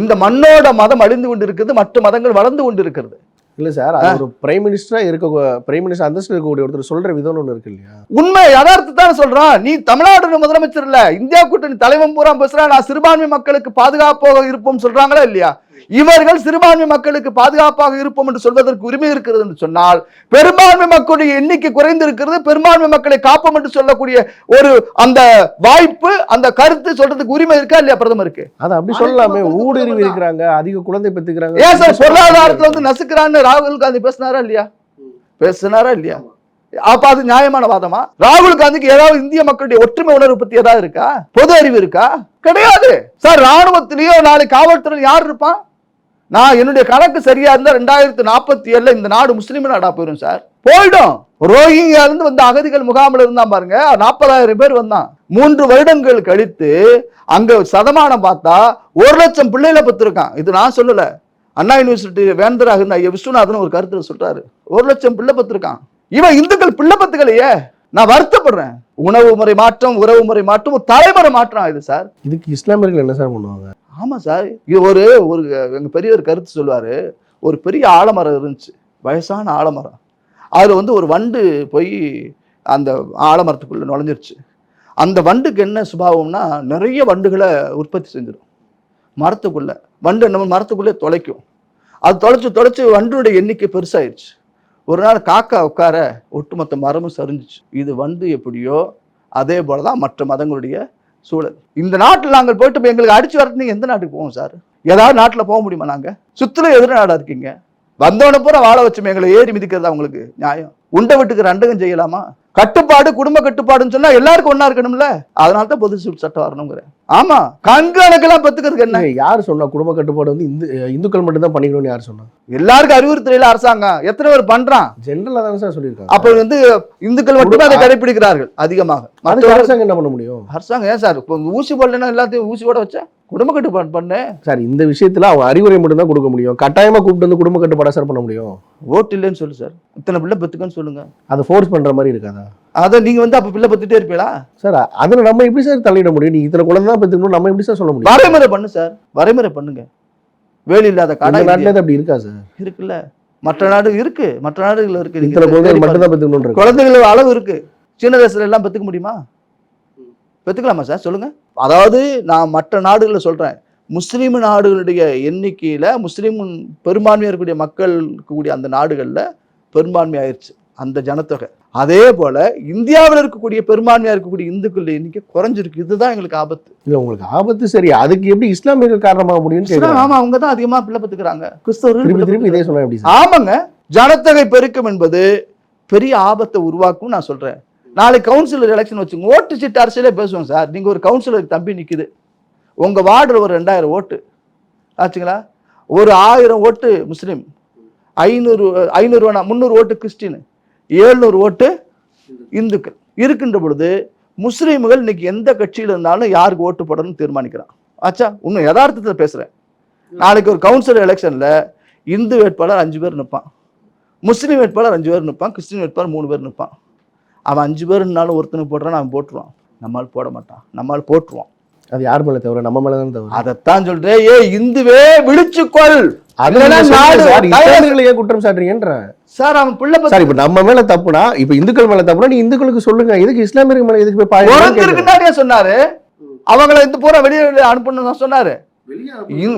[SPEAKER 1] இந்த மண்ணோட மதம் அழிந்து கொண்டு இருக்கிறது மற்ற மதங்கள் வளர்ந்து கொண்டு இருக்கிறது
[SPEAKER 2] இல்ல சார் அது ஒரு பிரைம் மினிஸ்டரா இருக்க பிரைம் மினிஸ்டர் அந்தஸ்து இருக்கக்கூடிய ஒருத்தர் சொல்ற விதம்னு ஒன்று இருக்கு இல்லையா?
[SPEAKER 1] உண்மை யதார்த்தத்தான சொல்றான். நீ தமிழ்நாடு முதலமைச்சர் இல்ல. இந்தியா கூட்டணி தலைவன் பூரா பேசுறா. நான் சிறுபான்மை மக்களுக்கு பாதுகாப்பாக இருப்போம் சொல்றாங்களா இல்லையா? இவர்கள் சிறுபான்மை மக்களுக்கு பாதுகாப்பாக இருப்போம் என்று சொல்வதற்கு உரிமை இருக்கிறது என்று சொன்னால் பெரும்பான்மை மக்களுடைய எண்ணிக்கை குறைந்து இருக்கிறது பெரும்பான்மை மக்களை காப்போம் என்று சொல்லக்கூடிய ஒரு அந்த வாய்ப்பு அந்த கருத்து சொல்றதுக்கு உரிமை இருக்கா இல்லையா பிரதமருக்கு
[SPEAKER 2] அதை அப்படி சொல்லலாமே. ஊடுருவி இருக்கிறாங்க. அதிக குழந்தை பெற்றுக்கிறாங்க.
[SPEAKER 1] ஏன் சார் பொருளாதாரத்துல வந்து நசுக்கிறான்னு ராகுல் காந்தி பேசினாரா இல்லையா? பேசினாரா இல்லையா? அப்ப அது நியாயமான வாதமா? ராகுல் காந்திக்கு ஏதாவது இந்திய மக்களுடைய ஒற்றுமை உணர்வு பத்தி ஏதாவது இருக்கா? பொது அறிவு இருக்கா? கிடையாது. சார் ராணுவத்திலேயோ நாளை காவல்துறை யார் இருப்பான்? நான் என்னுடைய கணக்கு சரியா இருந்தா ரெண்டாயிரத்தி நாற்பத்தி ஏழுல இந்த நாடு முஸ்லீம் நாடா போயிடும் சார். போயிடும். ரோஹிங்கியா இருந்து வந்த அகதிகள் முகாமில் இருந்தான் பாருங்க. நாற்பதாயிரம் பேர் வந்தான். மூன்று வருடங்கள் கழித்து அங்க சதமானம் பார்த்தா ஒரு லட்சம் பிள்ளைகளை பத்திருக்கான் இது நான் சொல்லல. அண்ணா யூனிவர்சிட்டி வேந்தராக ஐயா விஸ்வநாதன் ஒரு கருத்துல சொல்றாரு. ஒரு லட்சம் பிள்ளை பத்திருக்கான் இவன் இந்துக்கள் பிள்ளை பத்துக்கலையே நான் வருத்தப்படுறேன். உணவு முறை மாற்றம் உறவு முறை மாற்றம் தலைமுறை மாற்றம் இது சார்.
[SPEAKER 2] இதுக்கு இஸ்லாமியர்கள் என்ன சார் பண்ணுவாங்க?
[SPEAKER 1] ஆமாம் சார். இது ஒரு ஒரு எங்கள் பெரியவர் கருத்து சொல்லுவார். ஒரு பெரிய ஆலமரம் இருந்துச்சு. வயசான ஆலமரம். அதில் வந்து ஒரு வண்டு போய் அந்த ஆலமரத்துக்குள்ளே நுழைஞ்சிருச்சு. அந்த வண்டுக்கு என்ன சுபாவம்னா நிறைய வண்டுகளை உற்பத்தி செஞ்சிடும். மரத்துக்குள்ளே. வண்டு என்ன மரத்துக்குள்ளே தொலைக்கும். அது தொலைச்சு தொலைச்சு வண்டுடைய எண்ணிக்கை பெருசாயிருச்சு. ஒரு நாள் காக்கா உட்கார ஒட்டுமொத்த மரமும் சரிஞ்சிச்சு. இது வண்டு எப்படியோ அதே போல தான் மற்ற மதங்களுடைய சூழல். இந்த நாட்டில் நாங்கள் போயிட்டு போய் எங்களுக்கு அடிச்சு வரட்டு எந்த நாட்டுக்கு போவோம் சார்? ஏதாவது நாட்டில் போக முடியுமா நாங்கள் சுற்றுல எதிர நாடாக இருக்கீங்க. வந்தவன பூரா வாழ வச்சு எங்களை ஏறி மிதிக்கிறதா உங்களுக்கு நியாயம்? உண்டை வீட்டுக்கு ரெண்டகம் செய்யலாமா? கட்டுப்பாடு குடும்ப கட்டுப்பாடுன்னு சொன்னால் எல்லாருக்கும் ஒன்றா இருக்கணும்ல? அதனால தான் பொது சட்டம் வரணுங்கிறேன். ஆமா கண்கணக்கெல்லாம் பெத்துக்கிறதுக்கு என்ன?
[SPEAKER 2] யார் சொன்னா குடும்ப கட்டுப்பாடு வந்து இந்து இந்துக்கள் மட்டும் தான் பண்ணிக்கணும்னு யார் சொன்னா?
[SPEAKER 1] எல்லாருக்கும் அறிவுறுத்தல அரசாங்கம். எத்தனை பேர் பண்றான்?
[SPEAKER 2] ஜென்ரலா தானே சார் சொல்லியிருக்காங்க.
[SPEAKER 1] அப்ப வந்து இந்துக்கள் மட்டுமே அதை கடைபிடிக்கிறார்கள் அதிகமாக.
[SPEAKER 2] அரசாங்கம் என்ன பண்ண முடியும்?
[SPEAKER 1] அரசாங்கம் ஏன் சார் ஊசி போடலன்னா எல்லாத்தையும் ஊசி போட வச்சா? குடும்ப கட்டுப்பாடு பண்ணு.
[SPEAKER 2] சார் இந்த விஷயத்துல அவங்க அறிவுரை மட்டும் தான் கொடுக்க முடியும். கட்டாயமா கூப்பிட்டு வந்து குடும்ப கட்டுப்பாடா சார் பண்ண முடியும்?
[SPEAKER 1] ஓட்டு இல்லைன்னு சொல்லு சார் இத்தனை பிள்ளை பெத்துக்கன்னு சொல்லுங்க.
[SPEAKER 2] அதை ஃபோர்ஸ் பண்ற மாதிரி இருக்காதா?
[SPEAKER 1] அதை நீங்க வந்து அப்ப பிள்ளை பெத்துட்டே இருப்பீங்களா?
[SPEAKER 2] சார் அதுல நம்ம எப்படி சார் தலையிட முடியும்? நீ இத்தனை குழந்தை தான் பெற்றுக்கணும் நம்ம எப்படி சார் சொல்ல முடியும்?
[SPEAKER 1] வரைமுறை பண்ணு சார். வரைமுறை பண்ணுங்க. வேலி இல்லாத காடா
[SPEAKER 2] நாட்டுல அப்படி இருக்கா சார்?
[SPEAKER 1] இருக்குல்ல. மற்ற நாடு இருக்கு. மற்ற நாடுகள் இருக்கு.
[SPEAKER 2] இத்தனை குழந்தைகள்
[SPEAKER 1] தேடி
[SPEAKER 2] மட்டும் தான் பெற்றுக்கணும்
[SPEAKER 1] பாருங்க. குழந்தைகள் அளவு இருக்கு. சீன தேசத்துல எல்லாம் பெத்துக்க முடியுமா? பெத்துக்கலாமா சார்? சொல்லுங்க. அதாவது நான் மற்ற நாடுகளில் சொல்றேன். முஸ்லீம் நாடுகளுடைய எண்ணிக்கையில முஸ்லீம் பெரும்பான்மையா இருக்கக்கூடிய மக்கள் இருக்கக்கூடிய அந்த நாடுகள்ல பெரும்பான்மை ஆயிருச்சு அந்த ஜனத்தொகை. அதே போல இந்தியாவில் இருக்கக்கூடிய பெரும்பான்மையா இருக்கக்கூடிய இந்துக்கள் எண்ணிக்கை குறைஞ்சிருக்கு. இதுதான் எங்களுக்கு ஆபத்து.
[SPEAKER 2] இல்ல உங்களுக்கு ஆபத்து சரி. அதுக்கு எப்படி இஸ்லாமியர்கள் காரணமாக கேட்குறாங்க
[SPEAKER 1] ஆமா அவங்க தான் அதிகமா பிள்ளை பெத்துக்கிறாங்க. கிறிஸ்தவர்கள்
[SPEAKER 2] திருப்பி இதே எப்படி
[SPEAKER 1] ஆமாங்க. ஜனத்தொகை பெருக்கம் என்பது பெரிய ஆபத்தை உருவாக்கும் நான் சொல்றேன். நாளைக்கு கவுன்சிலர் எலெக்ஷன் வச்சுங்க ஓட்டு சீட்டு அரசியலே பேசுவோம் சார். நீங்க ஒரு கவுன்சிலர் தம்பி நிக்குது. உங்க வார்டுல ஒரு ரெண்டாயிரம் ஓட்டு. ஆச்சுங்களா? ஒரு ஆயிரம் ஓட்டு முஸ்லீம். ஐநூறு ஐநூறு வேணா முந்நூறு ஓட்டு கிறிஸ்டின். ஏழ்நூறு ஓட்டு இந்துக்கள். இருக்கின்ற பொழுது முஸ்லீம்கள் இன்னைக்கு எந்த கட்சியில் இருந்தாலும் யாருக்கு ஓட்டு போடணும்னு தீர்மானிக்கிறான். ஆச்சா இன்னும் யதார்த்தத்தில் பேசுகிறேன் நாளைக்கு ஒரு கவுன்சிலர் எலெக்ஷனில் இந்து வேட்பாளர் அஞ்சு பேர் நிற்பான் முஸ்லீம் வேட்பாளர் அஞ்சு பேர் நிற்பான் கிறிஸ்டின் வேட்பாளர் மூணு பேர் நிற்பான் அவன் அஞ்சு பேர்னாலும் ஒருத்தனுக்கு போடுறான் அவன் போட்டுருவான். நம்மால் போட மாட்டான் நம்மால் போட்டுருவான்
[SPEAKER 2] அது யார் மேல தவிர நம்ம மேல தான் தவிர
[SPEAKER 1] அதைத்தான் சொல்றேன் ஏ இந்துவே விழிச்சுக்கொள்.
[SPEAKER 2] அது
[SPEAKER 1] இல்லைன்னா
[SPEAKER 2] நீங்க சொல்லுங்க
[SPEAKER 1] நாடு
[SPEAKER 2] சார்.
[SPEAKER 1] தயவு-
[SPEAKER 2] இஸ்லாமியர்களை ஏன் குற்றம் சாட்டுறீங்கன்றேன்
[SPEAKER 1] சார் அவன் பிள்ளை
[SPEAKER 2] சார்
[SPEAKER 1] பத்தி
[SPEAKER 2] இப்ப நம்ம மேல தப்புனா இப்ப இந்துக்கள் மேல தப்புனா நீ இந்துக்களுக்கு சொல்லுங்க. எதுக்கு இஸ்லாமியர்கள் மேல எதுக்கு போய்
[SPEAKER 1] பிறந்திருக்குன்னாடியே சொன்னாரு. அவங்கள இந்த பூரா வெளியே அனுப்பணும்னு தான் சொன்னாரு.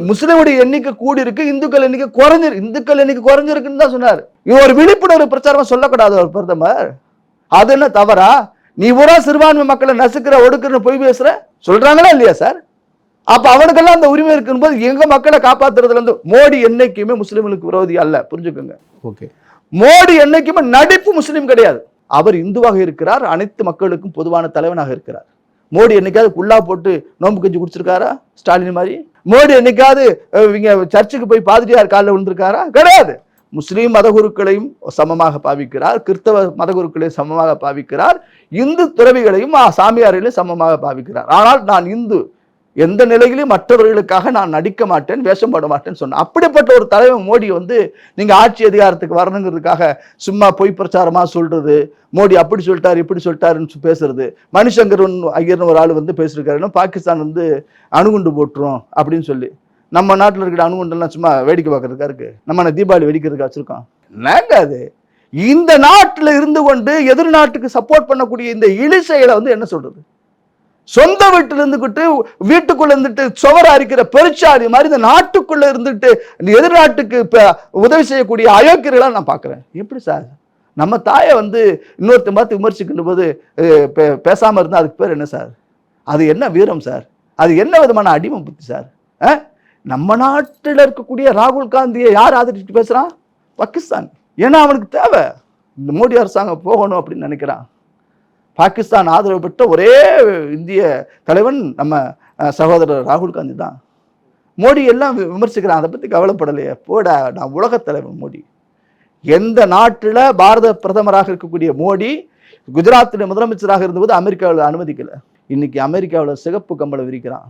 [SPEAKER 1] முஸ்லிமுடைய எண்ணிக்கை கூடி இருக்கு இந்துக்கள் எண்ணிக்கை குறைஞ்சிருக்கு இந்துக்கள் எண்ணிக்கை குறைஞ்சிருக்குன்னு தான் சொன்னாரு. இது ஒரு விழிப்புணர்வு பிரச்சாரமா சொல்லக்கூடாது ஒரு பிரதமர். அது என்ன தவறா? நீ பூரா சிறுபான்மை மக்களை நசுக்கிற ஒடுக்குறன்னு பொய் பேசுற? சொல்றாங்களா இல்லையா சார்? அப்ப அவனுக்கெல்லாம் அந்த உரிமை இருக்குன்னு போது எங்க மக்களை காப்பாத்துறதுல இருந்து மோடி என்னைக்குமே முஸ்லிம்களுக்கு விரோதி அல்ல. புரிஞ்சுக்கோங்க.
[SPEAKER 2] ஓகே.
[SPEAKER 1] மோடி என்னைக்குமே நடிப்பு முஸ்லீம் கிடையாது. அவர் இந்துவாக இருக்கிறார் அனைத்து மக்களுக்கும் பொதுவான தலைவனாக இருக்கிறார். மோடி என்னைக்காவது குல்லா போட்டு நோம்பு கஞ்சி குடிச்சிருக்காரா? ஸ்டாலின் மாதிரி? மோடி என்னைக்காவது இவங்க சர்ச்சுக்கு போய் பாதிரியார் காலில் விழுந்திருக்காரா? கிடையாது. முஸ்லீம் மதகுருக்களையும் சமமாக பாவிக்கிறார் கிறிஸ்தவ மதகுருக்களையும் சமமாக பாவிக்கிறார் இந்து துறவிகளையும் ஆ, சாமியார்களையும் சமமாக பாவிக்கிறார். ஆனால் நான் இந்து எந்த நிலையிலும் மற்றவர்களுக்காக நான் நடிக்க மாட்டேன் வேஷம் போட மாட்டேன்னு சொன்னேன் அப்படிப்பட்ட ஒரு தலைவர் மோடி வந்து நீங்கள் ஆட்சி அதிகாரத்துக்கு வரணுங்கிறதுக்காக சும்மா பொய் பிரச்சாரமாக சொல்கிறது மோடி அப்படி சொல்லிட்டார் இப்படி சொல்லிட்டாருன்னு பேசுறது. மணிசங்கர் ஐயர்னு ஒரு ஆள் வந்து பேசியிருக்காருன்னா பாகிஸ்தான் வந்து அணுகுண்டு போட்டுரும் அப்படின்னு சொல்லி. நம்ம நாட்டில் இருக்கிற அணுகுண்டெல்லாம் சும்மா வேடிக்கை பார்க்கறதுக்கா இருக்கு. நம்ம தீபாவளி வெடிக்கிறதுக்கா வச்சிருக்கோம்? என்னங்க அது? இந்த நாட்டில் இருந்து கொண்டு எதிர் நாட்டுக்கு சப்போர்ட் பண்ணக்கூடிய இந்த இழி செயலை வந்து என்ன சொல்றது? சொந்த வீட்டில் இருந்துகிட்டு வீட்டுக்குள்ள இருந்துட்டு சுவரா அரிக்கிற பெருச்சாடி மாதிரி இந்த நாட்டுக்குள்ள இருந்துட்டு இந்த எதிர்நாட்டுக்கு இப்ப உதவி செய்யக்கூடிய அயோக்கியர்களாக நான் பார்க்குறேன். எப்படி சார்? நம்ம தாயை வந்து இன்னொருத்தன் பார்த்து விமர்சிக்கின்ற போது பேசாமல் பே- அதுக்கு பேர் என்ன சார்? அது என்ன வீரம் சார்? அது என்ன விதமான அடிமை புத்தி சார்? ஆ நம்ம நாட்டில் இருக்கக்கூடிய ராகுல் காந்தியை யார் ஆதரிச்சுட்டு பேசுகிறான் பாகிஸ்தான். ஏன்னா அவனுக்கு தேவை. இந்த மோடி அரசாங்கம் போகணும் அப்படின்னு நினைக்கிறான். பாகிஸ்தான் ஆதரவு பெற்ற ஒரே இந்திய தலைவன் நம்ம சகோதரர் ராகுல் காந்தி தான். மோடி எல்லாம் விமர்சிக்கிறான் அதை பற்றி கவலைப்படலையே போடா நான் உலகத் தலைவன் மோடி. எந்த நாட்டில் பாரத பிரதமராக இருக்கக்கூடிய மோடி குஜராத்தில் முதலமைச்சராக இருந்தபோது அமெரிக்காவில் அனுமதிக்கலை. இன்னைக்கு அமெரிக்காவில் சிகப்பு கம்பளம் விரிக்கிறான்.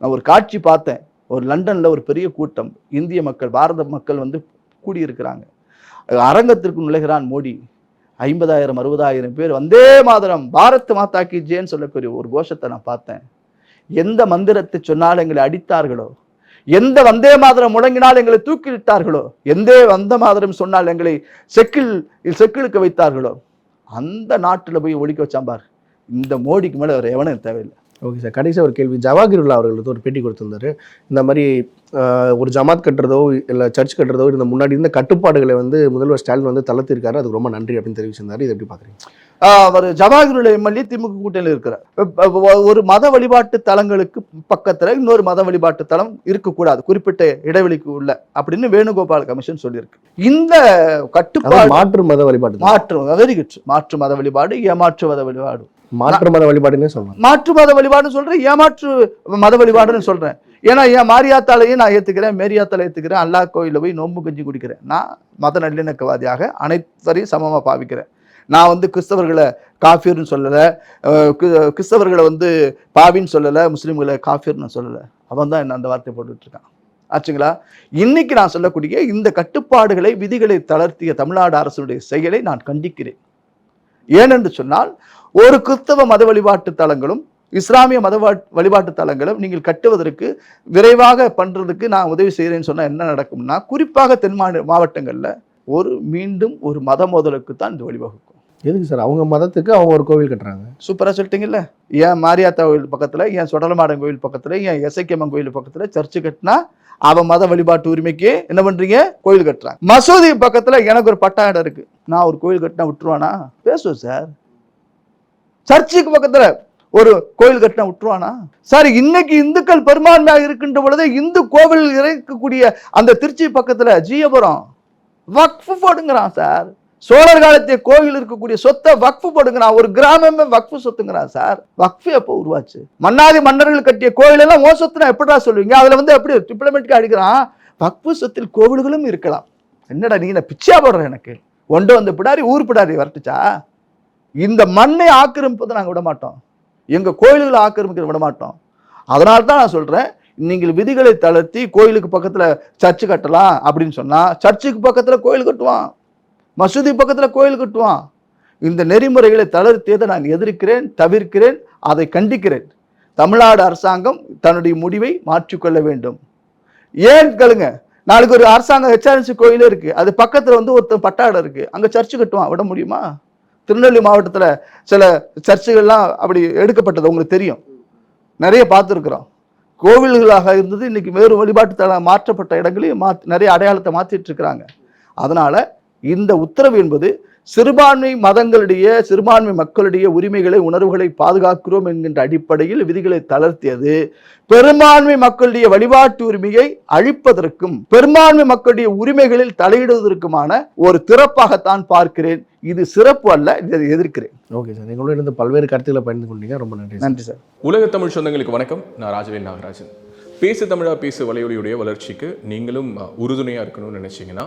[SPEAKER 1] நான் ஒரு காட்சி பார்த்தேன். ஒரு லண்டனில் ஒரு பெரிய கூட்டம். இந்திய மக்கள் பாரத மக்கள் வந்து கூடியிருக்கிறாங்க. அரங்கத்திற்கு நுழைகிறான் மோடி. ஐம்பதாயிரம் அறுபதாயிரம் பேர் வந்தே மாதரம் பாரத் மாதா கி ஜேன்னு சொல்லக்கூடிய ஒரு கோஷத்தை நான் பார்த்தேன். எந்த மந்திரத்தை சொன்னால் எங்களை அடித்தார்களோ எந்த வந்தே மாதரம் முழங்கினால் எங்களை தூக்கிவிட்டார்களோ எந்த வந்த மாதரம் சொன்னால் எங்களை செக்கில் செக்கிலுக்கு வைத்தார்களோ அந்த நாட்டில் போய் ஒழிக்க வச்சாம்பார் இந்த மோடிக்கு மேலே வேறு எவனும் தேவையில்லை.
[SPEAKER 2] ஓகே சார் கடைசியாக ஒரு கேள்வி. ஜவாகிருல்லா அவர்கள் வந்து ஒரு பேட்டி கொடுத்திருந்தாரு. இந்த மாதிரி ஒரு ஜமாத் கட்டுறதோ இல்லை சர்ச் கட்டுறதோ இந்த முன்னாடி இருந்த கட்டுப்பாடுகளை வந்து முதல்வர் ஸ்டாலின் வந்து தளர்த்திருக்காரு. அதுக்கு ரொம்ப நன்றி அப்படின்னு தெரிவிச்சிருந்தாரு. இதை எப்படி பார்க்குறீங்க?
[SPEAKER 1] அவர் ஜவாஹிருல் எம்எல்ஏ திமுக கூட்டணியில் இருக்கிறார். ஒரு மத வழிபாட்டு தலங்களுக்கு பக்கத்துல இன்னொரு மத வழிபாட்டு தலம் இருக்கக்கூடாது. குறிப்பிட்ட இடைவெளிக்கு உள்ள அப்படின்னு வேணுகோபால் கமிஷன் சொல்லியிருக்கு. இந்த கட்டுப்பாடு
[SPEAKER 2] மாற்று மத வழிபாடு.
[SPEAKER 1] மாற்று வெரி குட் மாற்று மத வழிபாடு ஏமாற்று மத வழிபாடு.
[SPEAKER 2] மாற்று மத வழிபாடுன்னு சொல்றேன்
[SPEAKER 1] மாற்று மத வழிபாடுன்னு சொல்றேன் ஏமாற்று மத வழிபாடுன்னு சொல்றேன். ஏன்னா என் மாரியாத்தாலையும் நான் ஏத்துக்கிறேன் மேரியாத்தாலை ஏற்றுக்கிறேன் அல்லாஹ் கோயிலில் போய் நோம்பு கஞ்சி குடிக்கிறேன். நான் மத நல்லிணக்கவாதியாக அனைத்தரையும் சமமாக பாவிக்கிறேன். நான் வந்து கிறிஸ்தவர்களை காஃபியர்னு சொல்லலை கிறிஸ்தவர்களை வந்து பாவின்னு சொல்லலை முஸ்லீம்களை காஃபியர்னு சொல்லலை. அவன் தான் என்ன அந்த வார்த்தை போட்டுட்டு இருக்கான் ஆச்சுங்களா? இன்னைக்கு நான் சொல்லக்கூடிய இந்த கட்டுப்பாடுகளை விதிகளை தளர்த்திய தமிழ்நாடு அரசுடைய செயலை நான் கண்டிக்கிறேன். ஏனென்று சொன்னால் ஒரு கிறிஸ்தவ மத வழிபாட்டு தலங்களும் இஸ்லாமிய மத வழிபாட்டு தலங்களும் நீங்கள் கட்டுவதற்கு விரைவாக பண்றதுக்கு நான் உதவி செய்கிறேன்னு சொன்னா என்ன நடக்கும்னா குறிப்பாக தென் மாவட்டங்கள்ல ஒரு மீண்டும் ஒரு மத மோதலுக்கு தான் இது வழிவகுக்கும்.
[SPEAKER 2] எதுக்கு சார்? அவங்க மதத்துக்கு அவங்க ஒரு கோவில் கட்டுறாங்க.
[SPEAKER 1] சூப்பரா சொல்லிட்டீங்கல்ல? ஏன் மாரியாத்தா கோயில் பக்கத்துல ஏன் சுடலமாடன் கோயில் பக்கத்துல ஏன் எசைக்கியம்மன் கோயில் பக்கத்துல சர்ச்சு கட்டினா அவன் மத வழிபாட்டு உரிமைக்கு என்ன பண்றீங்க? கோயில் கட்டுறாங்க. மசூதி பக்கத்துல எனக்கு ஒரு பட்டா இடம் இருக்கு. நான் ஒரு கோயில் கட்டினா விட்டுருவானா? பேசுவோம் சார். சர்ச்சுக்கு பக்கத்துல ஒரு கோயில் கட்டின விட்டுருவானா சார் இன்னைக்கு இந்துக்கள் பெரும்பான்மையாக இருக்கின்ற பொழுது இந்து கோவில் இருக்கக்கூடிய அந்த திருச்சி பக்கத்துல ஜீயபுரம் வக்ஃபு போடுங்கிறான் சார். சோழர் காலத்திய கோவில் இருக்கக்கூடிய சொத்தை வக்ஃபு போடுங்கிறான். ஒரு கிராமமே வக்ஃபு சொத்துங்கிறான் சார். வக்ஃபு எப்போ உருவாச்சு? மன்னாதி மன்னர்கள் கட்டிய கோயில் எல்லாம் ஓ சொத்துனா எப்படா சொல்லுவீங்க? அதுல வந்து எப்படி டிப்ளமெண்ட்க்கு அடிக்கிறான்? வக்ஃபு சொத்தில் கோவில்களும் இருக்கலாம். என்னடா நீ என்ன பிச்சையாக போடுற எனக்கு? ஒன்று வந்து பிடாரி ஊர் பிடாரி வரட்டுச்சா? இந்த மண்ணை ஆக்கிரமிப்பதை நாங்கள் விட மாட்டோம். எங்கள் கோயில்களை ஆக்கிரமிக்க விட மாட்டோம். அதனால தான் நான் சொல்கிறேன் நீங்கள் விதிகளை தளர்த்தி கோயிலுக்கு பக்கத்தில் சர்ச்சு கட்டலாம் அப்படின்னு சொன்னால் சர்ச்சுக்கு பக்கத்தில் கோயில் கட்டுவான் மசூதி பக்கத்தில் கோயில் கட்டுவான் இந்த நெறிமுறைகளை தளர்த்தியதை நான் எதிர்க்கிறேன் தவிர்க்கிறேன் அதை கண்டிக்கிறேன். தமிழ்நாடு அரசாங்கம் தன்னுடைய முடிவை மாற்றிக்கொள்ள வேண்டும். ஏன் கேளுங்க நாளைக்கு ஒரு அரசாங்கம் ஹெச்ஆர்என்சி கோயிலே இருக்குது அது பக்கத்தில் வந்து ஒருத்தன் பட்டாடம் இருக்குது அங்கே சர்ச்சு கட்டுவான். விட முடியுமா? திருநெல்வேலி மாவட்டத்துல சில சர்ச்சைகள்லாம் அப்படி எடுக்கப்பட்டது உங்களுக்கு தெரியும். நிறைய பார்த்துருக்குறோம். கோவில்களாக இருந்தது இன்னைக்கு வேறு வழிபாட்டு தல மாற்றப்பட்ட இடங்களையும் மா நிறைய அடையாளத்தை மாற்றிட்டு இருக்கிறாங்க. அதனால இந்த உத்தரவு என்பது சிறுபான்மை மதங்களுடைய சிறுபான்மை மக்களுடைய உரிமைகளை உணர்வுகளை பாதுகாக்கிறோம் என்கின்ற அடிப்படையில் விதிகளை தளர்த்தியது. பெரும்பான்மை மக்களுடைய வழிபாட்டு உரிமையை அழிப்பதற்கும் பெரும்பான்மை மக்களுடைய உரிமைகளில் தலையிடுவதற்குமான ஒரு திறப்பாகத்தான் பார்க்கிறேன். இது சிறப்பு அல்ல இதை எதிர்க்கிறேன்.
[SPEAKER 2] ஓகே சார் எங்களோட இருந்து பல்வேறு கருத்துக்களை பகிர்ந்து கொண்டீங்க. ரொம்ப நன்றி.
[SPEAKER 1] நன்றி சார்.
[SPEAKER 3] உலக தமிழ் சொந்தங்களுக்கு வணக்கம். நான் ராஜவேல் நாகராஜன். பேசு தமிழா பேசு வலையொலியுடைய வளர்ச்சிக்கு நீங்களும் உறுதுணையாக இருக்கணும்னு நினச்சிங்கன்னா